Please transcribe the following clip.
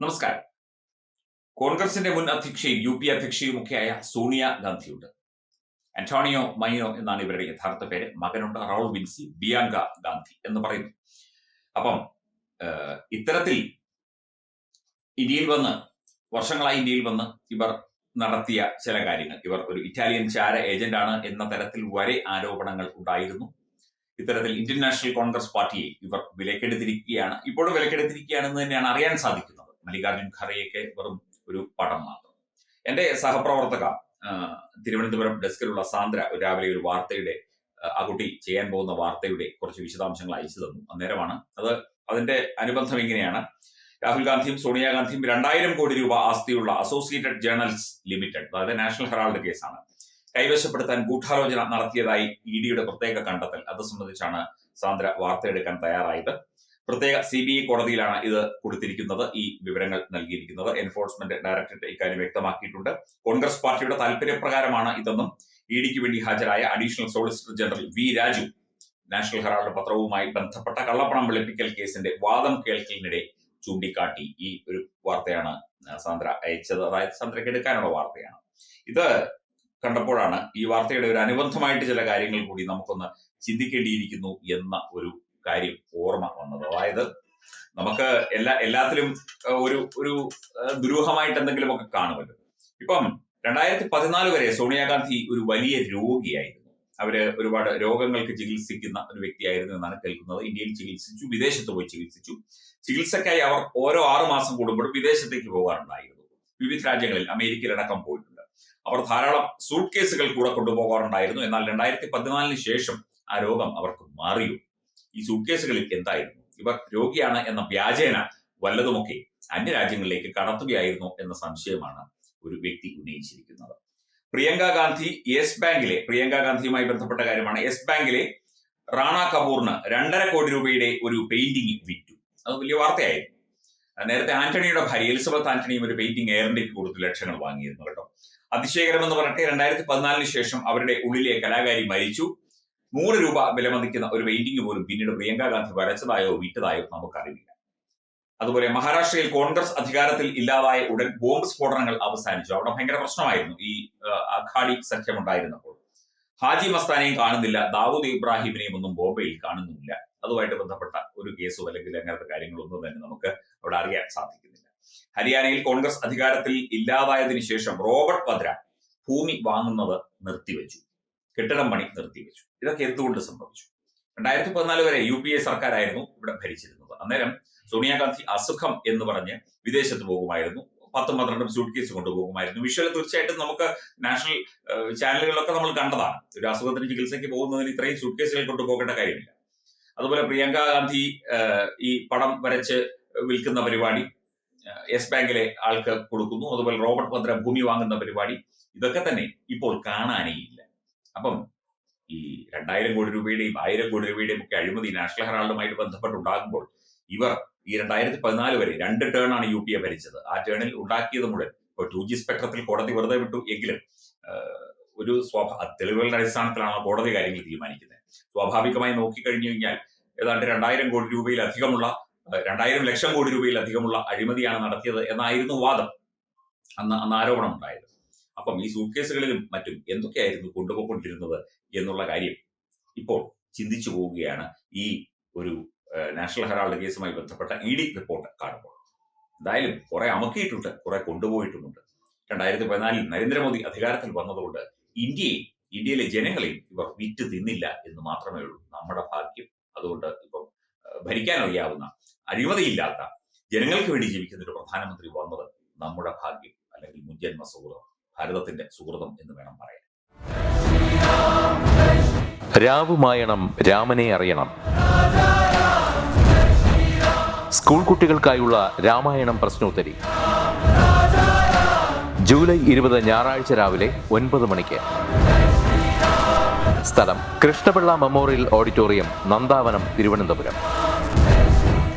നമസ്കാരം. കോൺഗ്രസിന്റെ മുൻ അധ്യക്ഷയും യു പി അധ്യക്ഷയുമൊക്കെയായ സോണിയ ഗാന്ധിയുണ്ട്. അന്റോണിയോ മൈനോ എന്നാണ് ഇവരുടെ യഥാർത്ഥ പേര്. മകനുണ്ട് റൗൾ വിൻസി ബിയാങ്ക ഗാന്ധി എന്ന് പറയുന്നു. അപ്പം ഇത്തരത്തിൽ ഇന്ത്യയിൽ വന്ന് വർഷങ്ങളായി ഇന്ത്യയിൽ വന്ന് ഇവർ നടത്തിയ ചില കാര്യങ്ങൾ. ഇവർ ഒരു ഇറ്റാലിയൻ ചാര ഏജന്റാണ് എന്ന തരത്തിൽ വരെ ആരോപണങ്ങൾ ഉണ്ടായിരുന്നു. ഇത്തരത്തിൽ ഇന്ത്യൻ നാഷണൽ കോൺഗ്രസ് പാർട്ടിയെ ഇവർ വിലക്കെടുത്തിരിക്കുകയാണ്. ഇപ്പോഴും വിലക്കെടുത്തിരിക്കുകയാണെന്ന് തന്നെയാണ് അറിയാൻ സാധിക്കുന്നത്. മല്ലികാർജുൻ ഖറയൊക്കെ വെറും ഒരു പടം മാത്രം. എന്റെ സഹപ്രവർത്തക തിരുവനന്തപുരം ഡെസ്കിലുള്ള സാന്ദ്ര രാവിലെ ഒരു വാർത്തയുടെ അകുട്ടി ചെയ്യാൻ പോകുന്ന വാർത്തയുടെ കുറച്ച് വിശദാംശങ്ങൾ അയച്ചു തന്നു അന്നേരമാണ്. അത് അതിന്റെ അനുബന്ധം ഇങ്ങനെയാണ്. രാഹുൽ ഗാന്ധിയും സോണിയാഗാന്ധിയും രണ്ടായിരം കോടി രൂപ ആസ്തിയുള്ള അസോസിയേറ്റഡ് ജേർണൽസ് ലിമിറ്റഡ് അതായത് നാഷണൽ ഹെറാൾഡ് കേസാണ് കൈവശപ്പെടുത്താൻ ഗൂഢാലോചന നടത്തിയതായി ഇ ഡിയുടെ പ്രത്യേക കണ്ടെത്തൽ. അത് സംബന്ധിച്ചാണ് സാന്ദ്ര വാർത്തയെടുക്കാൻ തയ്യാറായത്. പ്രത്യേക സി ബി ഐ കോടതിയിലാണ് ഇത് കൊടുത്തിരിക്കുന്നത് ഈ വിവരങ്ങൾ നൽകിയിരിക്കുന്നത്. എൻഫോഴ്സ്മെന്റ് ഡയറക്ടറേറ്റ് ഇക്കാര്യം വ്യക്തമാക്കിയിട്ടുണ്ട്. കോൺഗ്രസ് പാർട്ടിയുടെ താല്പര്യപ്രകാരമാണ് ഇതെന്നും ഇ ഡിക്ക് വേണ്ടി ഹാജരായ additional solicitor general V Raju National Herald പത്രവുമായി ബന്ധപ്പെട്ട കള്ളപ്പണം വെളുപ്പിക്കൽ കേസിന്റെ വാദം കേൾക്കലിനിടെ ചൂണ്ടിക്കാട്ടി ഈ ഒരു വാർത്തയാണ് സാന്ദ്ര അയച്ചത്. അതായത് സാന്ദ്രയ്ക്ക് എടുക്കാനുള്ള വാർത്തയാണ്. ഇത് കണ്ടപ്പോഴാണ് ഈ വാർത്തയുടെ ഒരു അനുബന്ധമായിട്ട് ചില കാര്യങ്ങൾ കൂടി നമുക്കൊന്ന് ചിന്തിക്കേണ്ടിയിരിക്കുന്നു എന്ന ഒരു കാര്യം ഓർമ്മ വന്നത് അതായത് നമുക്ക് എല്ലാ എല്ലാത്തിലും ഒരു ഒരു ദുരൂഹമായിട്ട് എന്തെങ്കിലും ഒക്കെ കാണുമല്ലോ. ഇപ്പം രണ്ടായിരത്തി പതിനാല് വരെ സോണിയാഗാന്ധി ഒരു വലിയ രോഗിയായിരുന്നു. അവർ ഒരുപാട് രോഗങ്ങൾക്ക് ചികിത്സിക്കുന്ന ഒരു വ്യക്തിയായിരുന്നു എന്നാണ് കേൾക്കുന്നത്. ഇന്ത്യയിൽ ചികിത്സിച്ചു വിദേശത്ത് പോയി ചികിത്സിച്ചു. ചികിത്സക്കായി അവർ ഓരോ ആറു മാസം കൂടുമ്പോഴും വിദേശത്തേക്ക് പോകാറുണ്ടായിരുന്നു. വിവിധ രാജ്യങ്ങളിൽ അമേരിക്കയിലടക്കം പോയിട്ടുണ്ട്. അവർ ധാരാളം സൂട്ട് കേസുകൾ കൂടെ കൊണ്ടുപോകാറുണ്ടായിരുന്നു. എന്നാൽ രണ്ടായിരത്തി പതിനാലിന് ശേഷം ആ രോഗം അവർക്ക് മാറിയോ? ഈ സൂട്ട് കേസുകളിൽ എന്തായിരുന്നു? ഇവർ രോഗിയാണ് എന്ന വ്യാജേന വല്ലതുമൊക്കെ അന്യരാജ്യങ്ങളിലേക്ക് കടത്തുകയായിരുന്നു എന്ന സംശയമാണ് ഒരു വ്യക്തി ഉന്നയിച്ചിരിക്കുന്നത്. പ്രിയങ്ക ഗാന്ധി യെസ് ബാങ്കിലെ പ്രിയങ്ക ഗാന്ധിയുമായി ബന്ധപ്പെട്ട കാര്യമാണ്. യെസ് ബാങ്കിലെ റാണ കപൂറിന് രണ്ടര കോടി രൂപയുടെ ഒരു പെയിന്റിംഗ് വിറ്റു. അത് വലിയ വാർത്തയായിരുന്നു. നേരത്തെ ആന്റണിയുടെ ഭാര്യ എലിസബത്ത് ആന്റണിയും ഒരു പെയിന്റിംഗ് എയർ കൊടുത്ത് ലക്ഷങ്ങൾ വാങ്ങിയിരുന്നു കേട്ടോ. അതിശയകരം എന്ന് പറഞ്ഞിട്ട് രണ്ടായിരത്തി പതിനാലിന് ശേഷം അവരുടെ ഉള്ളിലെ കലാകാരി മരിച്ചു. നൂറ് രൂപ വിലമതിക്കുന്ന ഒരു പെയിന്റിംഗ് പോലും പിന്നീട് പ്രിയങ്ക ഗാന്ധി വരച്ചതായോ വിറ്റതായോ നമുക്കറിയില്ല. അതുപോലെ മഹാരാഷ്ട്രയിൽ കോൺഗ്രസ് അധികാരത്തിൽ ഇല്ലാതായ ഉടൻ ബോംബ് സ്ഫോടനങ്ങൾ അവസാനിച്ചു. അവിടെ ഭയങ്കര പ്രശ്നമായിരുന്നു. ഈ അഖാഡി സഖ്യമുണ്ടായിരുന്നപ്പോൾ ഹാജി മസ്താനെയും കാണുന്നില്ല. ദാവൂദ് ഇബ്രാഹിമിനെയും ഒന്നും ബോംബെയിൽ കാണുന്നുമില്ല. അതുമായിട്ട് ബന്ധപ്പെട്ട ഒരു കേസോ അല്ലെങ്കിൽ അങ്ങനത്തെ കാര്യങ്ങളൊന്നും തന്നെ നമുക്ക് അവിടെ അറിയാൻ സാധിക്കുന്നില്ല. ഹരിയാനയിൽ കോൺഗ്രസ് അധികാരത്തിൽ ഇല്ലാതായതിനു ശേഷം റോബർട്ട് വദ്ര ഭൂമി വാങ്ങുന്നത് നിർത്തിവെച്ചു. കെട്ടിടം പണി നിർത്തിവെച്ചു. ഇതൊക്കെ എന്തുകൊണ്ട് സംഭവിച്ചു? രണ്ടായിരത്തി പതിനാല് വരെ യു പി എ സർക്കാരായിരുന്നു ഇവിടെ ഭരിച്ചിരുന്നത്. അന്നേരം സോണിയാഗാന്ധി അസുഖം എന്ന് പറഞ്ഞ് വിദേശത്ത് പോകുമായിരുന്നു. പത്തും പന്ത്രണ്ടും സൂട്ട് കേസ് കൊണ്ടുപോകുമായിരുന്നു. വിഷ്വൽ തീർച്ചയായിട്ടും നമുക്ക് നാഷണൽ ചാനലുകളിലൊക്കെ നമ്മൾ കണ്ടതാണ്. ഒരു അസുഖത്തിന് ചികിത്സയ്ക്ക് പോകുന്നതിന് ഇത്രയും സൂട്ട് കേസുകൾ കൊണ്ടുപോകേണ്ട കാര്യമില്ല. അതുപോലെ പ്രിയങ്ക ഗാന്ധി ഈ പടം വരച്ച് വിൽക്കുന്ന പരിപാടി യെസ് ബാങ്കിലെ ആൾക്ക് കൊടുക്കുന്നു. അതുപോലെ റോബർട്ട് ഭദ്ര ഭൂമി വാങ്ങുന്ന പരിപാടി ഇതൊക്കെ തന്നെ ഇപ്പോൾ കാണാനേ അപ്പം ഈ രണ്ടായിരം കോടി രൂപയുടെയും ആയിരം കോടി രൂപയുടെയും ഒക്കെ അഴിമതി നാഷണൽ ഹെറാൾഡുമായിട്ട് ബന്ധപ്പെട്ടുണ്ടാകുമ്പോൾ ഇവർ ഈ രണ്ടായിരത്തി പതിനാല് വരെ രണ്ട് ടേൺ ആണ് യു പി എ ഭരിച്ചത്. ആ ടേണിൽ ഉണ്ടാക്കിയത് മുഴുവൻ ഇപ്പോൾ ടു ജി സ്പെക്ട്രത്തിൽ കോടതി വെറുതെ വിട്ടു എങ്കിലും ഒരു സ്വാഭാ തെളിവുകളുടെ അടിസ്ഥാനത്തിലാണ് കോടതി കാര്യങ്ങൾ തീരുമാനിക്കുന്നത്. സ്വാഭാവികമായി നോക്കിക്കഴിഞ്ഞു കഴിഞ്ഞാൽ ഏതാണ്ട് രണ്ടായിരം കോടി രൂപയിലധികമുള്ള രണ്ടായിരം ലക്ഷം കോടി രൂപയിലധികമുള്ള അഴിമതിയാണ് നടത്തിയത് എന്നായിരുന്നു വാദം. അന്ന് അന്ന് ആരോപണം ഉണ്ടായത് അപ്പം ഈ സൂട്ട് കേസുകളിലും മറ്റും എന്തൊക്കെയായിരുന്നു കൊണ്ടുപോയിക്കൊണ്ടിരുന്നത് എന്നുള്ള കാര്യം ഇപ്പോൾ ചിന്തിച്ചു പോവുകയാണ് ഈ ഒരു നാഷണൽ ഹെറാൾഡ് കേസുമായി ബന്ധപ്പെട്ട ഇ ഡി റിപ്പോർട്ട് കാണുമ്പോൾ. എന്തായാലും കുറെ അമക്കിയിട്ടുണ്ട് കുറെ കൊണ്ടുപോയിട്ടുമുണ്ട് രണ്ടായിരത്തി പതിനാലിൽ നരേന്ദ്രമോദി അധികാരത്തിൽ വന്നതുകൊണ്ട് ഇന്ത്യയെ ഇന്ത്യയിലെ ജനങ്ങളെയും ഇവർ വിറ്റ് തിന്നില്ല എന്ന് മാത്രമേ ഉള്ളൂ നമ്മുടെ ഭാഗ്യം. അതുകൊണ്ട് ഇപ്പം ഭരിക്കാൻ ഭരിക്കാനറിയാവുന്ന അഴിമതിയില്ലാത്ത ജനങ്ങൾക്ക് വേണ്ടി ജീവിക്കുന്ന ഒരു പ്രധാനമന്ത്രി വന്നത് നമ്മുടെ ഭാഗ്യം അല്ലെങ്കിൽ മുൻജന്മ സുഹൃതം ഭാരതത്തിന്റെ സുഹൃതം എന്ന് വേണം പറയാൻ. രാവുമായണം രാമനെ അറിയണം. സ്കൂൾ കുട്ടികൾക്കായുള്ള രാമായണം പ്രശ്നോത്തരി. ജൂലൈ ഇരുപത് ഞായറാഴ്ച രാവിലെ ഒൻപത് മണിക്ക്. സ്ഥലം കൃഷ്ണപിള്ള മെമ്മോറിയൽ ഓഡിറ്റോറിയം നന്ദാവനം തിരുവനന്തപുരം.